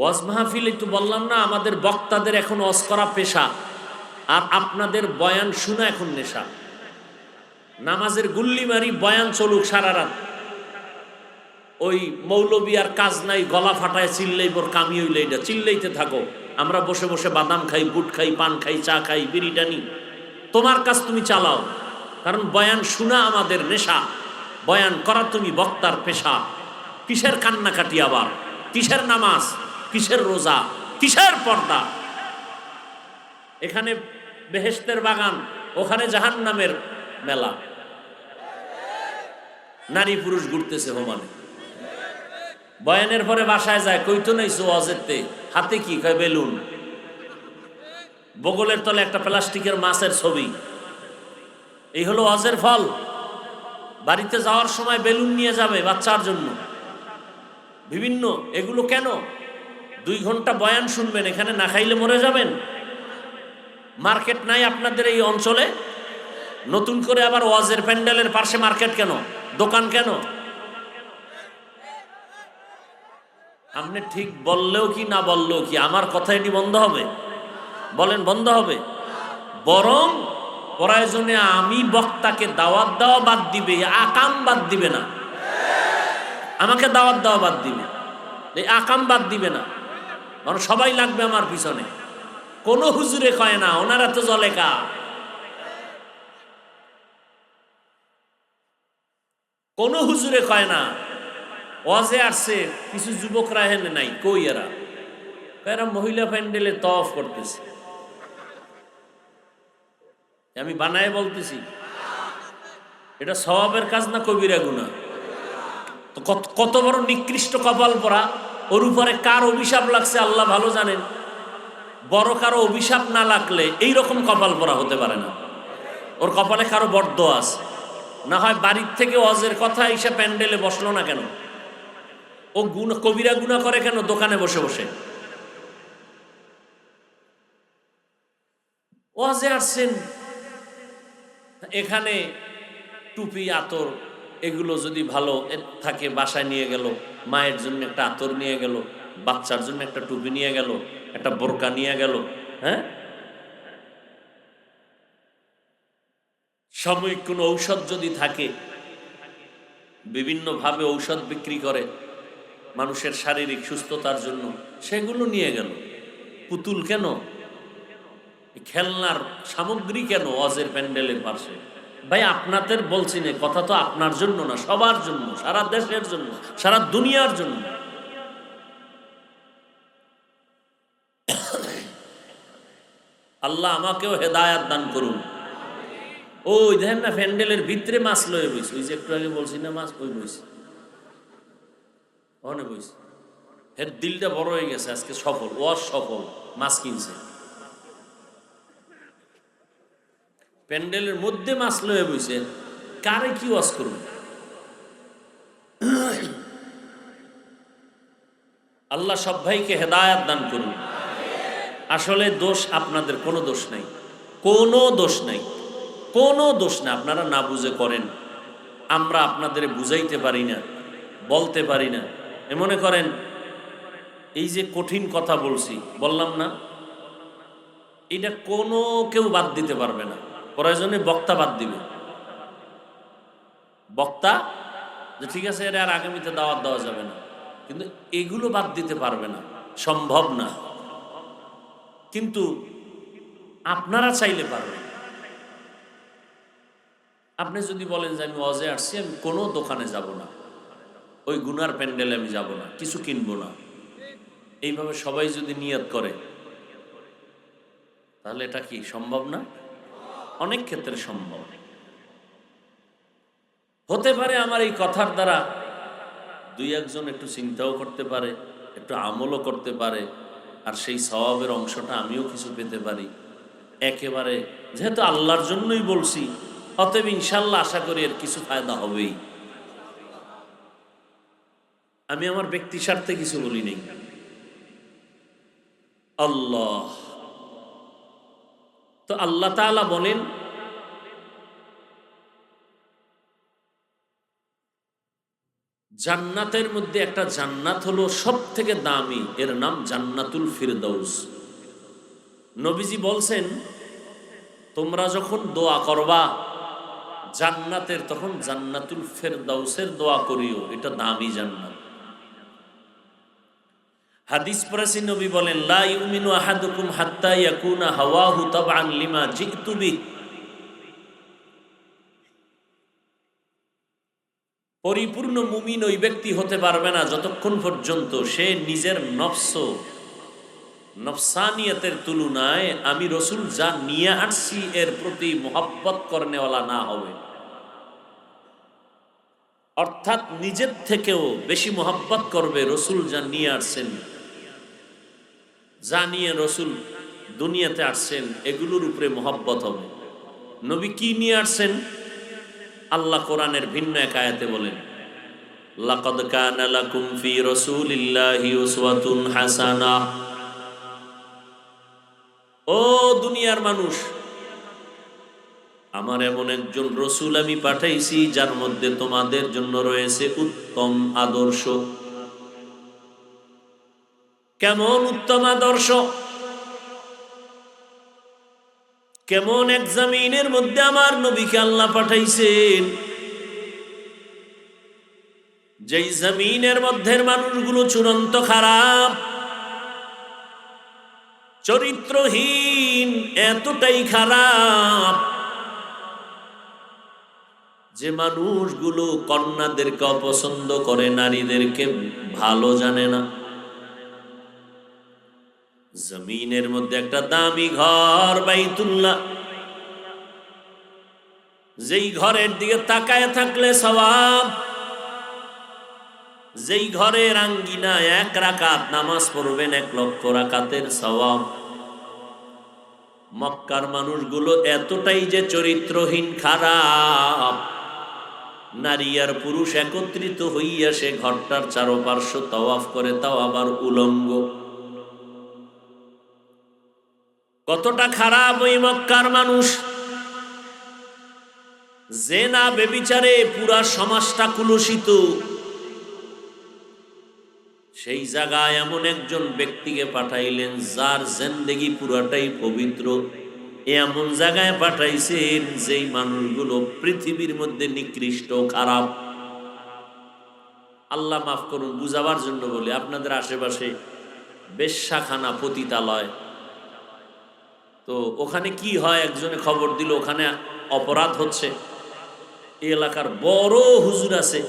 ওয়াজ মাহফিল একটু বললাম না, আমাদের বক্তাদের এখন ওয়াজ করা পেশা। আর আপনাদের বয়ান শোনা এখন নেশা। নামাজের গুল্লি মারি বয়ান চলুক সারা রাত। ওই মৌলবী আর কাজ নাই, গলা ফাটায় চিল্লাই বোর কামি হইলে এটা। চিল্লাইতে থাকো, আমরা বসে বসে বাদাম খাই, বুট খাই, পান খাই, চা খাই, বিড়ি তোমার কাজ তুমি চালাও, কারণ বয়ান শোনা আমাদের নেশা। বয়ান করা তুমি বক্তার পেশা। কিসের কান্নাকাটি আবার? কিসের নামাজ? কিসের রোজা? কিসের পর্দা? এখানে বেহেস্তের বাগান, ওখানে জাহান নামের মেলা। নারী পুরুষ ঘুরতেছে হোমানে। বয়ানের পরে বাসায় যায়, কইতো নাই সোয়াজেরতে হাতে কি? কয়, বেলুন। বগলের তলে একটা প্লাস্টিকের মাছের ছবি। এই হলো অজের ফল। বাড়িতে যাওয়ার সময় বেলুন নিয়ে যাবে বাচ্চার জন্য। বিভিন্ন, এগুলো কেন? দুই ঘণ্টা বয়ান শুনবেন, এখানে না খাইলে মরে যাবেন। মার্কেট নাই আপনাদের এই অঞ্চলে? নতুন করে আবার ওয়াজের প্যান্ডেলের পাশে মার্কেট কেন? দোকান কেন? আপনি ঠিক বললেও কি, না বললেও কি, আমার কথা এটি বন্ধ হবে? বলেন, বন্ধ হবে? বরং প্রয়োজনে আমি বক্তাকে দাওয়াত দেওয়া বাদ দিবে আকাম বাদ দিবে না। আমাকে দাওয়াত দেওয়া বাদ দিবে। এই আকাম বাদ দিবে না। কারণ সবাই লাগবে আমার পিছনে। কোনো হুজুরে কয় না, ওনারা তো জলে কা কোনো হুজুরে কয় না, ওয়াজে আসছে, কিছু যুবকরা হেনে নাই, কই এরা? এরা মহিলা প্যান্ডেলে তফ করতেছে। আমি বানায় বলতেছি, এটা স্বভাবের কাজ না কবিরা গুণা কত বড় নিকৃষ্ট কপাল পরা ওর উপরে কার অভিশাপ লাগছে আল্লাহ ভালো জানেন। বড় কারও অভিশাপ না লাগলে এই রকম কপাল পরা হতে পারে না। ওর কপালে কারও বড্ড আছে। না হয় বাড়ির থেকে অজের কথা এসে প্যান্ডেলে বসল না কেন? ও গুণ কবিরা গুণা করে কেন দোকানে বসে বসে? ওয়াজে আসছেন। এখানে টুপি, আতর এগুলো যদি ভালো থাকে, বাসায় নিয়ে গেল, মায়ের জন্য একটা আতর নিয়ে গেল, বাচ্চার জন্য একটা টুপি নিয়ে গেল, একটা বোরকা নিয়ে গেল হ্যাঁ? সাময়িক কোনো ঔষধ যদি থাকে, বিভিন্নভাবে ঔষধ বিক্রি করে মানুষের শারীরিক সুস্থতার জন্য, সেগুলো নিয়ে গেল। পুতুল কেন? খেলনার সামগ্রী কেন? অজের প্যান্ডেলের পাশে। ভাই, আপনাদের বলছি না, কথা তো আপনার জন্য না, সবার জন্য, সারা দেশের জন্য, সারা দুনিয়ার জন্য। আল্লাহ আমাকেও হেদায়াত দান করুন। ওই দেখেন না প্যান্ডেলের ভিতরে মাছ লয়ে বইছে। ওই যে একটু আগে বলছি না, মাছ ওই বইছে? অনেক বইছে। হের দিলটা বড় হয়ে গেছে, আজকে সফল ও সফল, মাছ কিনছে। প্যান্ডেলের মধ্যে মাছ লয়ে বইছে, কারে কি ওয়াজ করুন আল্লাহ সব ভাইকে হেদায়াত দান করুন। আসলে দোষ আপনাদের, কোনো দোষ নাই। কোনো দোষ নাই। কোনো দোষ না আপনারা না বুঝে করেন। আমরা আপনাদের বুঝাইতে পারি না, বলতে পারি না। এ মনে করেন, এই যে কঠিন কথা বলছি, বললাম না, এটা কোনো কেউ বাদ দিতে পারবে না। প্রয়োজনে বক্তা বাদ দিবে। বক্তা যে ঠিক আছে, এটা আর আগামীতে দাওয়াত দেওয়া যাবে না। কিন্তু এগুলো বাদ দিতে পারবে না। সম্ভব না। কিন্তু আপনারা চাইলে পারবেন। আপনি যদি বলেন যে আমি অজে আসছি, আমি কোনো দোকানে যাব না। ওই গুনার প্যান্ডেলে আমি যাব না। কিছু কিনবো না। এইভাবে সবাই যদি নিয়ত করে, তাহলে এটা কি সম্ভব না? অনেক ক্ষেত্রে সম্ভব। হতে পারে আমার এই কথার দ্বারা দুই একজন একটু চিন্তাও করতে পারে, একটু আমলও করতে পারে, আর সেই স্বভাবের অংশটা আমিও কিছু পেতে পারি। একেবারে যেহেতু আল্লাহর জন্যই বলছি, অতএব ইনশাল্লাহ আশা করি এর কিছু ফায়দা হবেই। আমি আমার ব্যক্তি স্বার্থে কিছু বলি নেই। আল্লাহ। তো আল্লাহ তাআলা বলেন, জান্নাতের মধ্যে একটা জান্নাত হলো সব থেকে দামি, এর নাম জান্নাতুল ফিরদৌস নবীজি বলছেন, তোমরা যখন দোয়া করবা, জান্নাতের তখন জান্নাতুল ফেরদাউসের দোয়া করিও, এটা দামি জান্নাত। হাদিস পড়াছি নবী বলেন, লা ইউমিনু আহাদুকুম হাত্তা ইয়াকুনা হাওয়াহু তাবআন লিমা জিতু বিহি। পরিপূর্ণ মুমিন ওই ব্যক্তি হতে পারবে না যতক্ষণ পর্যন্ত সে নিজের নফস নফসানিয়তের তুলনায় আমি রসুল যা নিয়ে আসছি এর প্রতি মোহাব্বত করনেওয়ালা না হবে। অর্থাৎ নিজের থেকেও বেশি মোহাব্বত করবে রসুল যা নিয়ে আসছেন। যা নিয়ে রসুল দুনিয়াতে আসছেন, এগুলোর উপরে মোহাব্বত হবে। নবী কি নিয়ে আসছেন? আল্লাহ কোরআনের ভিন্ন এক আয়াতে বলেন, লাকাদ কানা লাকুম ফি রাসূলিল্লাহি উসওয়াতুন হাসানা। ও দুনিয়ার মানুষ, আমার এমন একজন রসুল আমি পাঠাইছি, যার মধ্যে তোমাদের জন্য রয়েছে উত্তম আদর্শ। কেমন উত্তম আদর্শ? কেমন এক জামিনের মধ্যে আমার নবীকে আল্লাহ পাঠাইছেন? যেই জমিনের মধ্যের মানুষগুলো চূড়ান্ত খারাপ, চরিত্রহীন, এতটাই খারাপ যে মানুষগুলো কন্যাদেরকে অপছন্দ করে, নারীদেরকে ভালো জানে না। জমিনের মধ্যে একটা দামি ঘর, বাইতুল্লাহ। যেই ঘরের দিকে তাকায় থাকলে সবাব যেই ঘরের আঙ্গিনা এক রাকাত নামাজ পড়বেন এক লক্ষ রাকাতের সবাব মক্কার মানুষগুলো এতটাই যে চরিত্রহীন, খারাপ। নারী আর পুরুষ একত্রিত হইয়া সে ঘরটার চারোপার্শ্ব তওয়াফ করে, তাও আবার উলঙ্গ। কতটা খারাপ ওই মক্কার মানুষ। যে না বেবিচারে পুরা সমাজটা কুলসিত। সেই জায়গায় এমন একজন ব্যক্তিকে পাঠাইলেন, যার জেন্দেগি পুরাটাই পবিত্র। এমন জায়গায় পাঠাইছেন যেই মানুষগুলো পৃথিবীর মধ্যে নিকৃষ্ট, খারাপ। আল্লাহ মাফ করুন, বুঝাবার জন্য বলি, আপনাদের আশেপাশে বেশ্যাখানা পতিতালয়। তো ওখানে কি হয়? একজনে খবর দিল, ওখানে অপরাধ হচ্ছে। এই এলাকার বড় হুজুর আছে,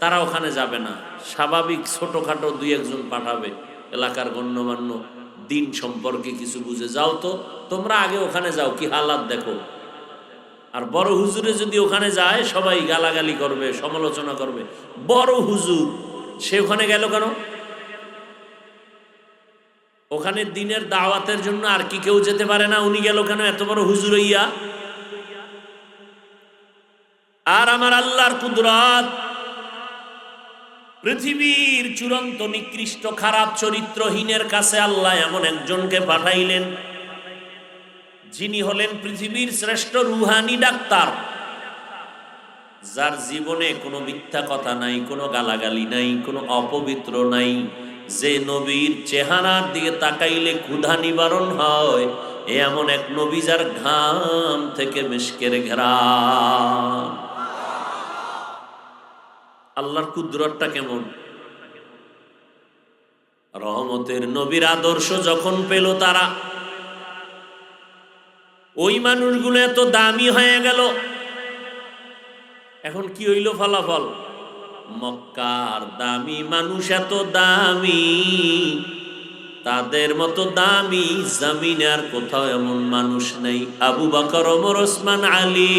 তারা ওখানে যাবে না। স্বাভাবিক ছোটখাটো দুই একজন পাঠাবে। এলাকার গণ্যমান্য দিন সম্পর্কে কিছু বুঝে। যাও তো, তোমরা আগে ওখানে যাও, কি হালাত দেখো। আর বড় হুজুরে যদি ওখানে যায়, সবাই গালাগালি করবে, সমালোচনা করবে। বড় হুজুর, সে ওখানে গেল কেন? ওখানে দিনের দাওয়াতের জন্য আর কি কেউ যেতে পারে না। উনি গেল কেন? এত বড় হুজুর হইয়া। আর আমার আল্লাহর কুদরাত, পৃথিবীর চূড়ান্ত নিকৃষ্ট খারাপ চরিত্রহীনের কাছে আল্লাহ এমন একজনকে পাঠাইলেন, যিনি হলেন পৃথিবীর শ্রেষ্ঠ রুহানি ডাক্তার, যার জীবনে কোনো মিথ্যা কথা নাই, কোনো গালাগালি নাই, কোনো অপবিত্র নাই। যে নবীর চেহারার দিকে তাকাইলে ক্ষুধা নিবারণ হয়, এ এমন এক নবী যার ঘাম থেকে মেশকের ঘেরান আল্লাহর কুদরতটা কেমন? রহমতের নবীর আদর্শ যখন পেল তারা, ওই মানুষগুলো এত দামি হয়ে গেল। এখন কি হইল ফলাফল? মক্কার দামি মানুষ এত দামি, তাদের মতো দামি জামিন আর কোথাও এমন মানুষ নেই। আবু বকর, ওমর, ওসমান, আলী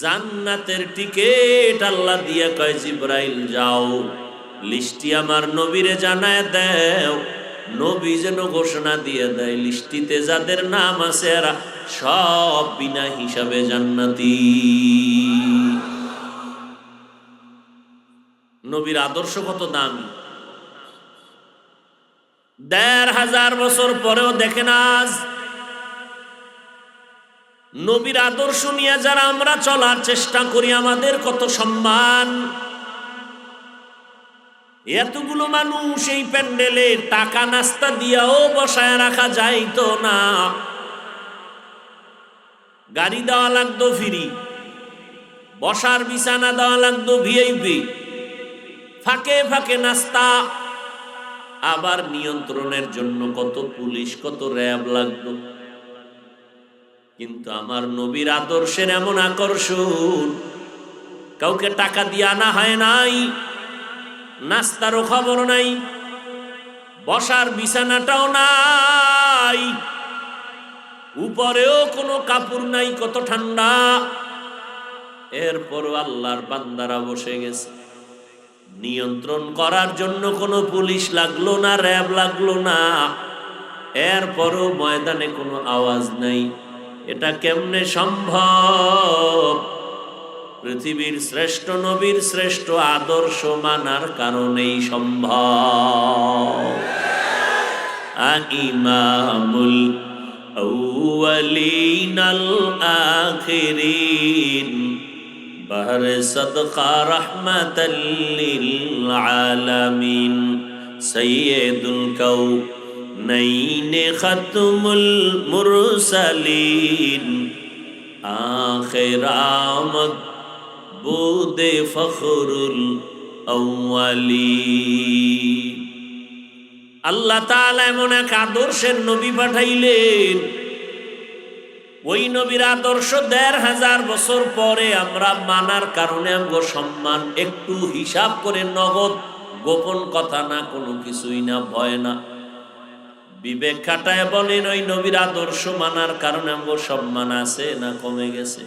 জান্নাতের টিকেট আল্লাহ দিয়া কয়, জিব্রাইল, যাও লিস্টি আমার নবীরে জানায় দেও। নবী যেন ঘোষণা দিয়ে দেয় লিস্টিতে যাদের নাম আছে এরা সব বিনা হিসাবে জান্নাতি। নবীর আদর্শ কত দামি। দেড় হাজার বছর পরেও দেখেন আজ। নবীর আদর্শ নিয়ে যারা আমরা চলার চেষ্টা করি, আমাদের কত সম্মান। এতগুলো মানুষ এই প্যান্ডেলে টাকা নাস্তা দিয়াও বসায় রাখা যাইতো না। গাড়ি দেওয়া লাগতো ফিরি, বসার বিছানা দেওয়া লাগতো ভিআইপি ফাঁকে ফাঁকে নাস্তা। আবার নিয়ন্ত্রণের জন্য কত পুলিশ, কত র্যাব লাগতো কিন্তু আমার নবীর আদর্শের এমন আকর্ষণ, কাউকে টাকা দিয়ে আনা হয় নাই, নাস্তারও খবর নাই, বসার বিছানাটাও নাই। উপরেও কোনো কাপড় নাই, কত ঠান্ডা। এরপরও আল্লাহর বান্দারা বসে গেছে। নিয়ন্ত্রণ করার জন্য কোনো পুলিশ লাগল না, র্যাব লাগল না। এরপরও ময়দানে কোনো আওয়াজ নাই। এটা কেমনে সম্ভব? পৃথিবীর শ্রেষ্ঠ নবীর শ্রেষ্ঠ আদর্শ মানার কারণেই সম্ভব। ইমামুল الآخرين بهر صدقة رحمة للعالمين سيد الكونين ختم المرسلين آخر آمد بود فخر الأولين আল্লাহ তাআলা এমন এক আদর্শের নবী পাঠাইলেন ওই নবীর আদর্শ দেড় হাজার বছর পরে আমরা মানার কারণে আমগো সম্মান একটু হিসাব করে নগদ, গোপন কথা না, কোনো কিছুই না, ভয় না। বিবেক খাটায় বলেন, ওই নবীর আদর্শ মানার কারণে আমগো সম্মান আছে না কমে গেছে?